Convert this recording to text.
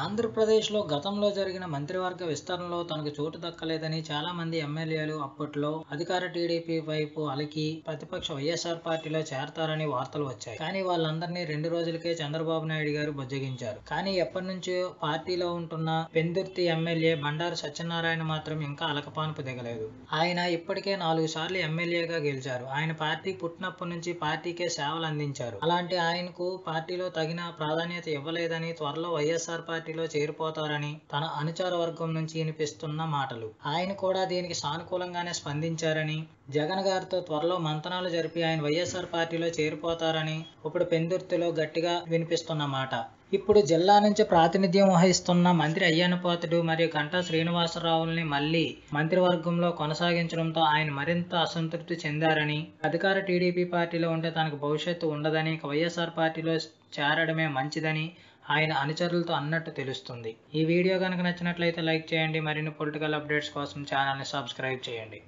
ఆంధ్రప్రదేశ్లో గతంలో జరిగిన మంత్రివర్గ విస్తరణలో తనకు చోటు దక్కలేదని చాలా మంది ఎమ్మెల్యేలు అప్పట్లో అధికార టీడీపీ వైపు అలికి ప్రతిపక్ష వైఎస్ఆర్ పార్టీలో చేరతారని వార్తలు వచ్చాయి. కానీ వాళ్ళందరినీ రెండు రోజులకే చంద్రబాబు నాయుడు గారు బుజ్జగించారు. కానీ ఎప్పటి నుంచో పార్టీలో ఉంటున్న పెందుర్తి ఎమ్మెల్యే బండారు సత్యనారాయణ మాత్రం ఇంకా అలకపానుపు దిగలేదు. ఆయన ఇప్పటికే నాలుగు సార్లు ఎమ్మెల్యేగా గెలిచారు. ఆయన పార్టీ పుట్టినప్పటి నుంచి పార్టీకే సేవలు అందించారు. అలాంటి ఆయనకు పార్టీలో తగిన ప్రాధాన్యత ఇవ్వలేదని త్వరలో వైఎస్ఆర్ పార్టీ పార్టీలో చేరిపోతారని తన అనుచర వర్గం నుంచి వినిపిస్తున్న మాటలు. ఆయన కూడా దీనికి సానుకూలంగానే స్పందించారని జగన్ గారితో త్వరలో మంతనాలు జరిపి ఆయన వైఎస్ఆర్ పార్టీలో చేరిపోతారని ఇప్పుడు పెందుర్తిలో గట్టిగా వినిపిస్తున్న మాట. ఇప్పుడు జిల్లా నుంచి ప్రాతినిధ్యం వహిస్తున్న మంత్రి అయ్యన్నపాతుడు మరియు గంటా శ్రీనివాసరావుల్ని మళ్ళీ మంత్రివర్గంలో కొనసాగించడంతో ఆయన మరింత అసంతృప్తి చెందారని అధికార టీడీపీ పార్టీలో ఉంటే తనకు భవిష్యత్తు ఉండదని వైఎస్ఆర్ పార్టీలో చేరడమే మంచిదని ఆయన అనుచరులతో అన్నట్టు తెలుస్తుంది. ఈ వీడియో కనుక నచ్చినట్లయితే లైక్ చేయండి. మరిన్ని పొలిటికల్ అప్డేట్స్ కోసం ఛానల్ని సబ్స్క్రైబ్ చేయండి.